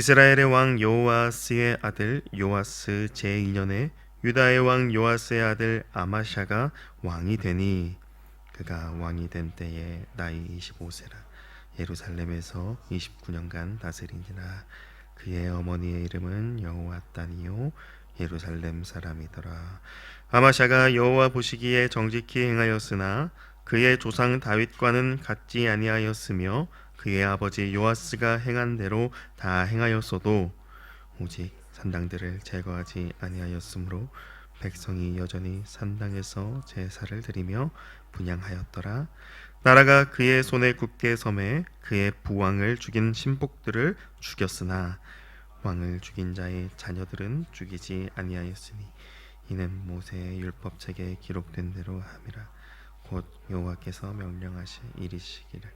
이스라엘의 왕 요아스의 아들 요아스 제2년에 유다의 왕 요아스의 아들 아마샤가 왕이 되니 그가 왕이 된 때에 나이 25세라. 예루살렘에서 29년간 다스리니라. 그의 어머니의 이름은 여호와따니요 예루살렘 사람이더라. 아마샤가 여호와 보시기에 정직히 행하였으나 그의 조상 다윗과는 같지 아니하였으며 그의 아버지 요아스가 행한 대로 다 행하였어도 오직 산당들을 제거하지 아니하였으므로 백성이 여전히 산당에서 제사를 드리며 분양하였더라. 나라가 그의 손에 굳게 섬에 그의 부왕을 죽인 신복들을 죽였으나 왕을 죽인 자의 자녀들은 죽이지 아니하였으니 이는 모세의 율법책에 기록된 대로 함이라. 곧 여호와께서 명령하신 일이시기를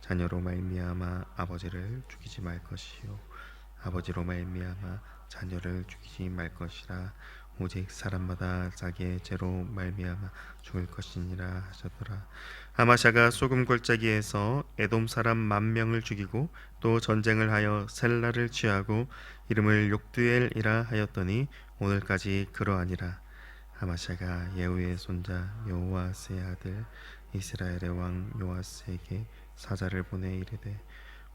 자녀로 말미암아 아버지를 죽이지 말 것이요. 아버지로 말미암아 자녀를 죽이지 말 것이라. 오직 사람마다 자기의 죄로 말미암아 죽을 것이니라 하셨더라. 아마샤가 소금 골짜기에서 에돔 사람 만 명을 죽이고 또 전쟁을 하여 셀라를 취하고 이름을 욕두엘이라 하였더니 오늘까지 그러하니라. 아마샤가 예후의 손자 여호와스의 아들 이스라엘의 왕 요아스에게 사자를 보내 이르되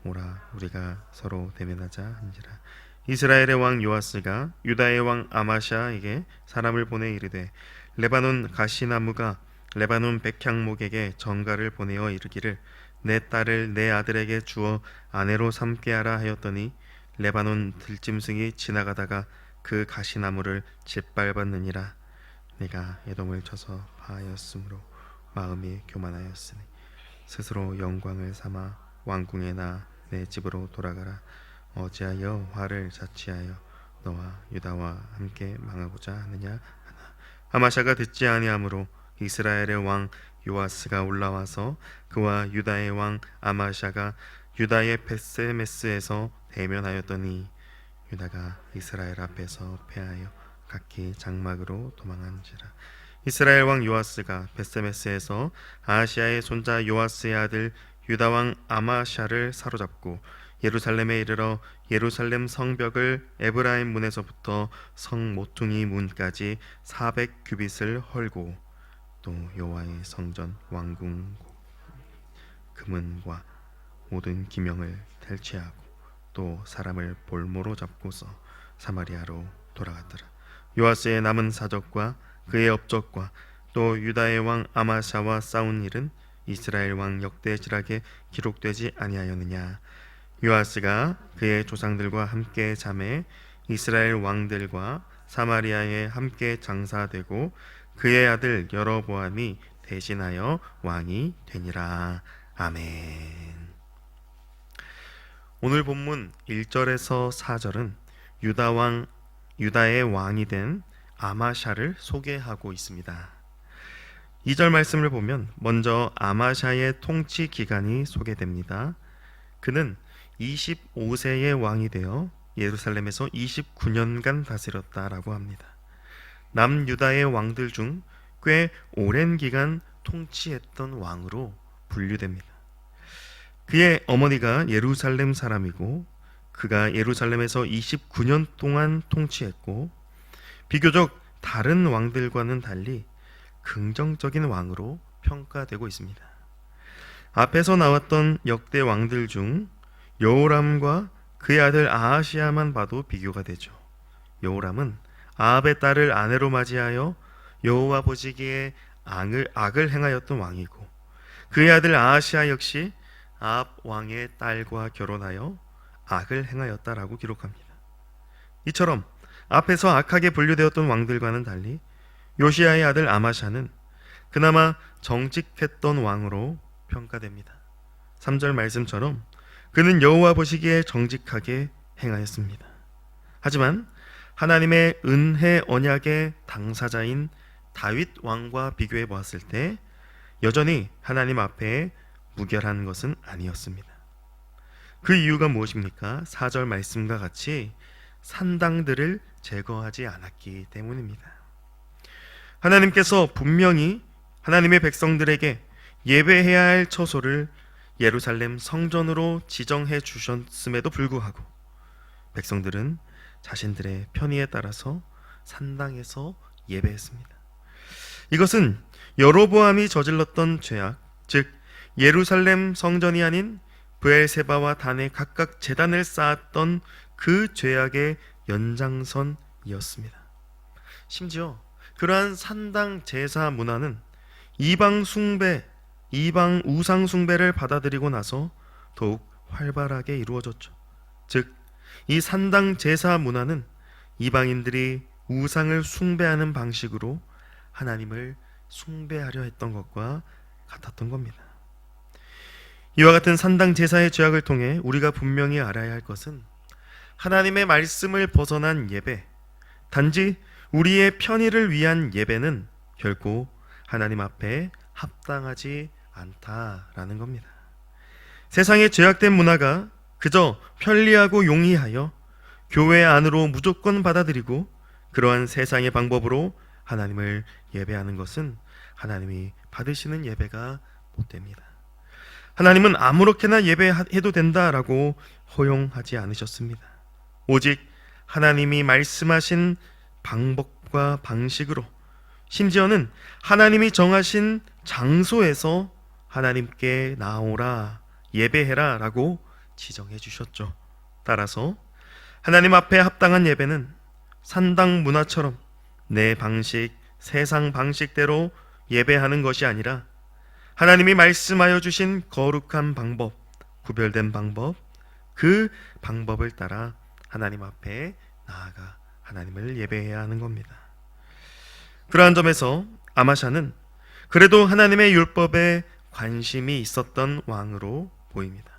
오라 우리가 서로 대면하자 한지라. 이스라엘의 왕 요아스가 유다의 왕 아마샤에게 사람을 보내 이르되 레바논 가시나무가 레바논 백향목에게 전가를 보내어 이르기를 내 딸을 내 아들에게 주어 아내로 삼게 하라 하였더니 레바논 들짐승이 지나가다가 그 가시나무를 짓밟았느니라. 내가 에돔을 쳐서 파하였으므로 마음이 교만하였으니 스스로 영광을 삼아 왕궁에 나 내 집으로 돌아가라. 어찌하여 화를 자취하여 너와 유다와 함께 망하고자 하느냐 하나. 아마샤가 듣지 아니하므로 이스라엘의 왕 요아스가 올라와서 그와 유다의 왕 아마샤가 유다의 베세메스에서 대면하였더니 유다가 이스라엘 앞에서 패하여 각기 장막으로 도망한지라 이스라엘 왕 요아스가 베세메스에서 아시아의 손자 요아스의 아들 유다 왕 아마샤를 사로잡고 예루살렘에 이르러 예루살렘 성벽을 에브라임 문에서부터 성 모퉁이 문까지 400 규빗을 헐고 또 여호와의 성전 왕궁 금은과 모든 기명을 탈취하고 또 사람을 볼모로 잡고서 사마리아로 돌아갔더라. 요아스의 남은 사적과 그의 업적과 또 유다의 왕 아마샤와 싸운 일은 이스라엘 왕 역대지락에 기록되지 아니하였느냐 요아스가 그의 조상들과 함께 잠에 이스라엘 왕들과 사마리아에 함께 장사되고 그의 아들 여로보암이 대신하여 왕이 되니라 아멘. 오늘 본문 1절에서 4절은 유다 왕 유다의 왕이 된 아마샤를 소개하고 있습니다. 2절 말씀을 보면 먼저 아마샤의 통치 기간이 소개됩니다. 그는 25세의 왕이 되어 예루살렘에서 29년간 다스렸다라고 합니다. 남유다의 왕들 중 꽤 오랜 기간 통치했던 왕으로 분류됩니다. 그의 어머니가 예루살렘 사람이고 그가 예루살렘에서 29년 동안 통치했고 비교적 다른 왕들과는 달리 긍정적인 왕으로 평가되고 있습니다. 앞에서 나왔던 역대 왕들 중 여호람과 그의 아들 아하시아만 봐도 비교가 되죠. 여호람은 아합의 딸을 아내로 맞이하여 여호와 보시기에 악을, 악을 행하였던 왕이고 그의 아들 아하시아 역시 아합 왕의 딸과 결혼하여 악을 행하였다라고 기록합니다. 이처럼 앞에서 악하게 분류되었던 왕들과는 달리 요시아의 아들 아마샤는 그나마 정직했던 왕으로 평가됩니다. 3절 말씀처럼 그는 여호와 보시기에 정직하게 행하였습니다. 하지만 하나님의 은혜 언약의 당사자인 다윗 왕과 비교해 보았을 때 여전히 하나님 앞에 무결한 것은 아니었습니다. 그 이유가 무엇입니까? 4절 말씀과 같이 산당들을 제거하지 않았기 때문입니다. 하나님께서 분명히 하나님의 백성들에게 예배해야 할 처소를 예루살렘 성전으로 지정해 주셨음에도 불구하고 백성들은 자신들의 편의에 따라서 산당에서 예배했습니다. 이것은 여로보암이 저질렀던 죄악, 즉 예루살렘 성전이 아닌 브엘세바와 단에 각각 제단을 쌓았던 그 죄악의 연장선이었습니다. 심지어 그러한 산당 제사 문화는 이방 숭배, 이방 우상 숭배를 받아들이고 나서 더욱 활발하게 이루어졌죠. 즉, 이 산당 제사 문화는 이방인들이 우상을 숭배하는 방식으로 하나님을 숭배하려 했던 것과 같았던 겁니다. 이와 같은 산당 제사의 죄악을 통해 우리가 분명히 알아야 할 것은 하나님의 말씀을 벗어난 예배, 단지 우리의 편의를 위한 예배는 결코 하나님 앞에 합당하지 않다라는 겁니다. 세상의 죄악된 문화가 그저 편리하고 용이하여 교회 안으로 무조건 받아들이고 그러한 세상의 방법으로 하나님을 예배하는 것은 하나님이 받으시는 예배가 못 됩니다. 하나님은 아무렇게나 예배해도 된다라고 허용하지 않으셨습니다. 오직 하나님이 말씀하신 방법과 방식으로 심지어는 하나님이 정하신 장소에서 하나님께 나오라 예배해라 라고 지정해 주셨죠. 따라서 하나님 앞에 합당한 예배는 산당 문화처럼 내 방식, 세상 방식대로 예배하는 것이 아니라 하나님이 말씀하여 주신 거룩한 방법, 구별된 방법, 그 방법을 따라 하나님 앞에 나아가 하나님을 예배해야 하는 겁니다. 그러한 점에서 아마샤는 그래도 하나님의 율법에 관심이 있었던 왕으로 보입니다.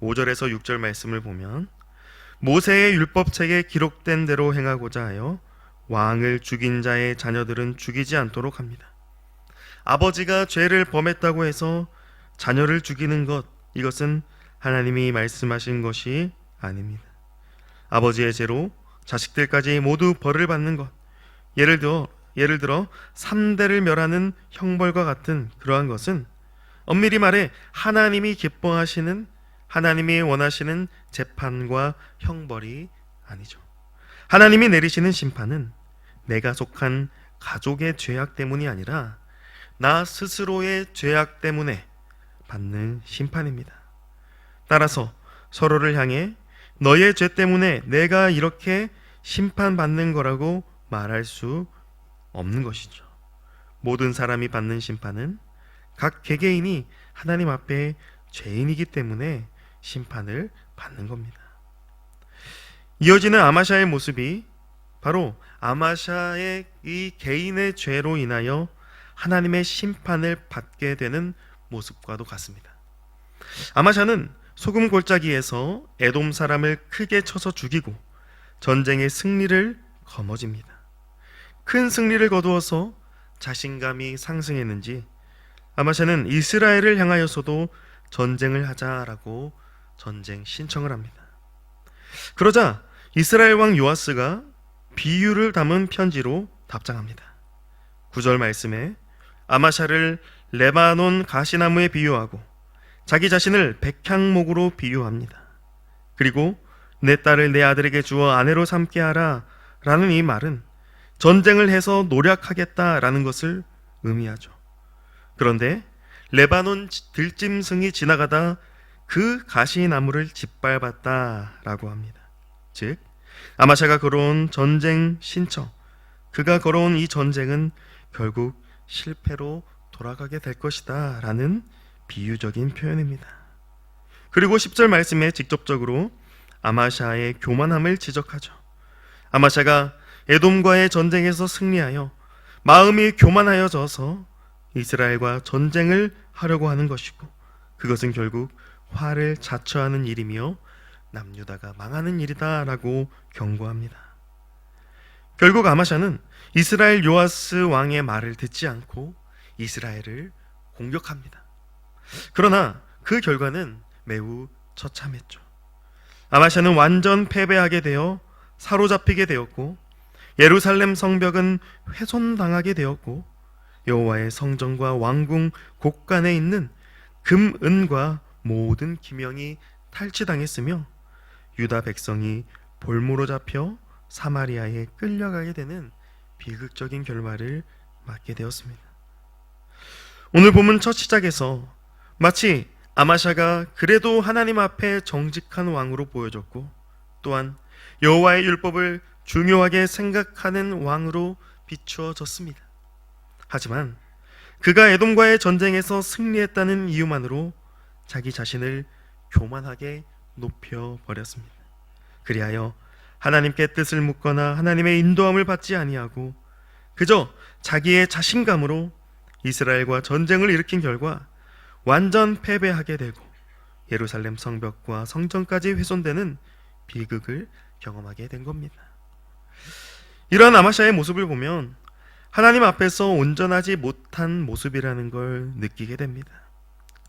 5절에서 6절 말씀을 보면 모세의 율법책에 기록된 대로 행하고자 하여 왕을 죽인 자의 자녀들은 죽이지 않도록 합니다. 아버지가 죄를 범했다고 해서 자녀를 죽이는 것 이것은 하나님이 말씀하신 것이 아닙니다. 아버지의 죄로 자식들까지 모두 벌을 받는 것 예를 들어 예를 들어 3대를 멸하는 형벌과 같은 그러한 것은 엄밀히 말해 하나님이 기뻐하시는 하나님이 원하시는 재판과 형벌이 아니죠. 하나님이 내리시는 심판은 내가 속한 가족의 죄악 때문이 아니라 나 스스로의 죄악 때문에 받는 심판입니다. 따라서 서로를 향해 너의 죄 때문에 내가 이렇게 심판받는 거라고 말할 수 없는 것이죠. 모든 사람이 받는 심판은 각 개개인이 하나님 앞에 죄인이기 때문에 심판을 받는 겁니다. 이어지는 아마샤의 모습이 바로 아마샤의 이 개인의 죄로 인하여 하나님의 심판을 받게 되는 모습과도 같습니다. 아마샤는 소금 골짜기에서 에돔 사람을 크게 쳐서 죽이고 전쟁의 승리를 거머집니다. 큰 승리를 거두어서 자신감이 상승했는지 아마샤는 이스라엘을 향하여서도 전쟁을 하자라고 전쟁 신청을 합니다. 그러자 이스라엘 왕 요아스가 비유를 담은 편지로 답장합니다. 9절 말씀에 아마샤를 레바논 가시나무에 비유하고 자기 자신을 백향목으로 비유합니다. 그리고 내 딸을 내 아들에게 주어 아내로 삼게 하라 라는 이 말은 전쟁을 해서 노력하겠다라는 것을 의미하죠. 그런데 레바논 들짐승이 지나가다 그 가시나무를 짓밟았다라고 합니다. 즉 아마샤가 걸어온 전쟁 신청, 그가 걸어온 이 전쟁은 결국 실패로 돌아가게 될 것이다 라는 비유적인 표현입니다. 그리고 10절 말씀에 직접적으로 아마샤의 교만함을 지적하죠. 아마샤가 에돔과의 전쟁에서 승리하여 마음이 교만하여져서 이스라엘과 전쟁을 하려고 하는 것이고 그것은 결국 화를 자처하는 일이며 남유다가 망하는 일이다라고 경고합니다. 결국 아마샤는 이스라엘 요아스 왕의 말을 듣지 않고 이스라엘을 공격합니다. 그러나 그 결과는 매우 처참했죠. 아마샤는 완전 패배하게 되어 사로잡히게 되었고 예루살렘 성벽은 훼손당하게 되었고 여호와의 성전과 왕궁 곳간에 있는 금, 은과 모든 기명이 탈취당했으며 유다 백성이 볼모로 잡혀 사마리아에 끌려가게 되는 비극적인 결말을 맞게 되었습니다. 오늘 본문 첫 시작에서 마치 아마샤가 그래도 하나님 앞에 정직한 왕으로 보여졌고 또한 여호와의 율법을 중요하게 생각하는 왕으로 비추어졌습니다. 하지만 그가 에돔과의 전쟁에서 승리했다는 이유만으로 자기 자신을 교만하게 높여 버렸습니다. 그리하여 하나님께 뜻을 묻거나 하나님의 인도함을 받지 아니하고 그저 자기의 자신감으로 이스라엘과 전쟁을 일으킨 결과 완전 패배하게 되고 예루살렘 성벽과 성전까지 훼손되는 비극을 경험하게 된 겁니다. 이러한 아마샤의 모습을 보면 하나님 앞에서 온전하지 못한 모습이라는 걸 느끼게 됩니다.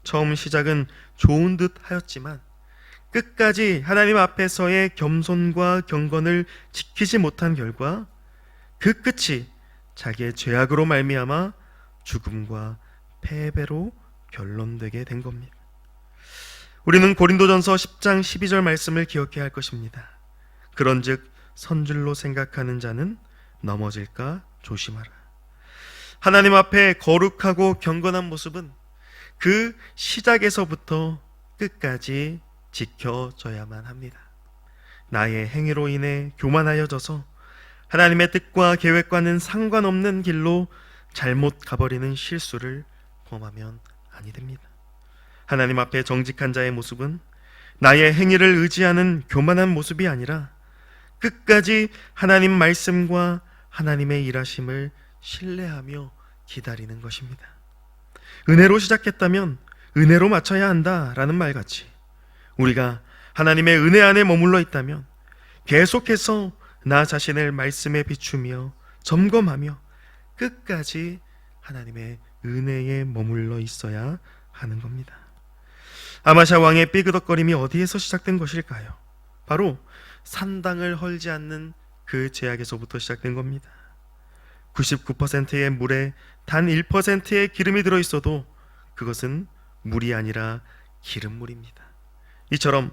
처음 시작은 좋은 듯 하였지만 끝까지 하나님 앞에서의 겸손과 경건을 지키지 못한 결과 그 끝이 자기의 죄악으로 말미암아 죽음과 패배로 결론되게 된 겁니다. 우리는 고린도전서 10장 12절 말씀을 기억해야 할 것입니다. 그런즉 선줄로 생각하는 자는 넘어질까 조심하라. 하나님 앞에 거룩하고 경건한 모습은 그 시작에서부터 끝까지 지켜져야만 합니다. 나의 행위로 인해 교만하여져서 하나님의 뜻과 계획과는 상관없는 길로 잘못 가버리는 실수를 범하면 아니 됩니다. 하나님 앞에 정직한 자의 모습은 나의 행위를 의지하는 교만한 모습이 아니라 끝까지 하나님 말씀과 하나님의 일하심을 신뢰하며 기다리는 것입니다. 은혜로 시작했다면 은혜로 마쳐야 한다라는 말 같이 우리가 하나님의 은혜 안에 머물러 있다면 계속해서 나 자신을 말씀에 비추며 점검하며 끝까지 하나님의 은혜에 머물러 있어야 하는 겁니다. 아마샤 왕의 삐그덕거림이 어디에서 시작된 것일까요? 바로 산당을 헐지 않는 그 제약에서부터 시작된 겁니다. 99%의 물에 단 1%의 기름이 들어 있어도 그것은 물이 아니라 기름물입니다. 이처럼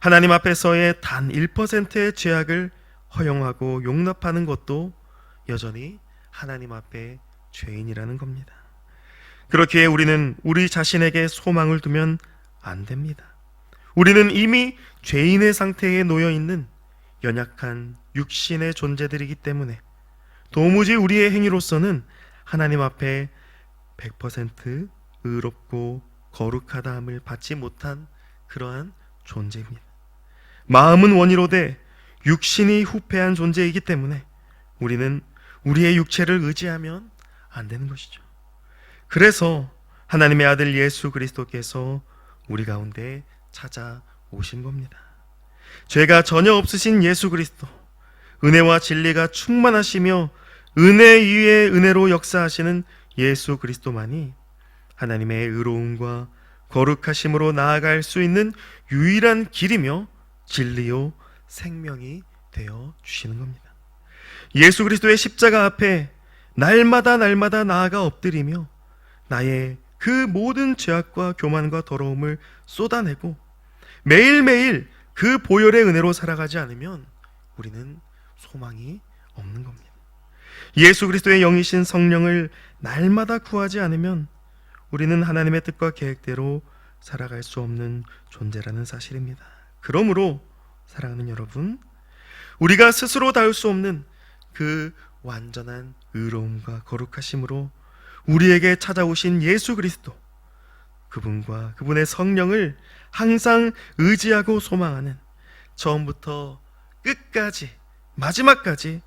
하나님 앞에서의 단 1%의 죄악을 허용하고 용납하는 것도 여전히 하나님 앞에 죄인이라는 겁니다. 그렇기에 우리는 우리 자신에게 소망을 두면 안 됩니다. 우리는 이미 죄인의 상태에 놓여 있는 연약한 육신의 존재들이기 때문에 도무지 우리의 행위로서는 하나님 앞에 100% 의롭고 거룩하다함을 받지 못한 그러한 존재입니다. 마음은 원이로되 육신이 후패한 존재이기 때문에 우리는 우리의 육체를 의지하면 안 되는 것이죠. 그래서 하나님의 아들 예수 그리스도께서 우리 가운데 찾아오신 겁니다. 죄가 전혀 없으신 예수 그리스도, 은혜와 진리가 충만하시며 은혜 위에 은혜로 역사하시는 예수 그리스도만이 하나님의 의로움과 거룩하심으로 나아갈 수 있는 유일한 길이며 진리요 생명이 되어 주시는 겁니다. 예수 그리스도의 십자가 앞에 날마다 날마다 나아가 엎드리며 나의 그 모든 죄악과 교만과 더러움을 쏟아내고 매일매일 그 보혈의 은혜로 살아가지 않으면 우리는 소망이 없는 겁니다. 예수 그리스도의 영이신 성령을 날마다 구하지 않으면 우리는 하나님의 뜻과 계획대로 살아갈 수 없는 존재라는 사실입니다. 그러므로 사랑하는 여러분, 우리가 스스로 닿을 수 없는 그 완전한 의로움과 거룩하심으로 우리에게 찾아오신 예수 그리스도 그분과 그분의 성령을 항상 의지하고 소망하는 처음부터 끝까지 마지막까지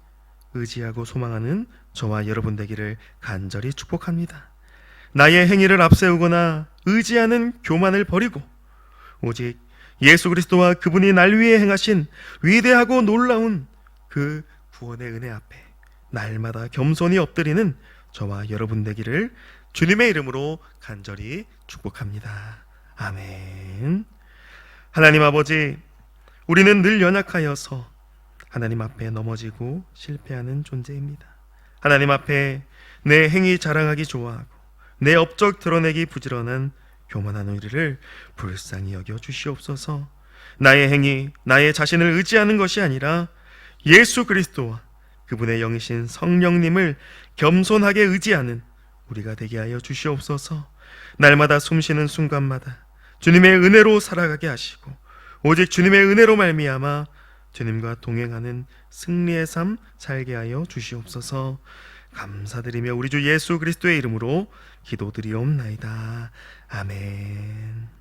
의지하고 소망하는 저와 여러분 되기를 간절히 축복합니다. 나의 행위를 앞세우거나 의지하는 교만을 버리고 오직 예수 그리스도와 그분이 날 위해 행하신 위대하고 놀라운 그 구원의 은혜 앞에 날마다 겸손히 엎드리는 저와 여러분 되기를 주님의 이름으로 간절히 축복합니다. 아멘. 하나님 아버지, 우리는 늘 연약하여서 하나님 앞에 넘어지고 실패하는 존재입니다. 하나님 앞에 내 행위 자랑하기 좋아하고 내 업적 드러내기 부지런한 교만한 우리를 불쌍히 여겨 주시옵소서. 나의 행위, 나의 자신을 의지하는 것이 아니라 예수 그리스도와 그분의 영이신 성령님을 겸손하게 의지하는 우리가 되게 하여 주시옵소서. 날마다 숨쉬는 순간마다 주님의 은혜로 살아가게 하시고 오직 주님의 은혜로 말미암아 주님과 동행하는 승리의 삶 살게 하여 주시옵소서. 감사드리며 우리 주 예수 그리스도의 이름으로 기도드리옵나이다. 아멘.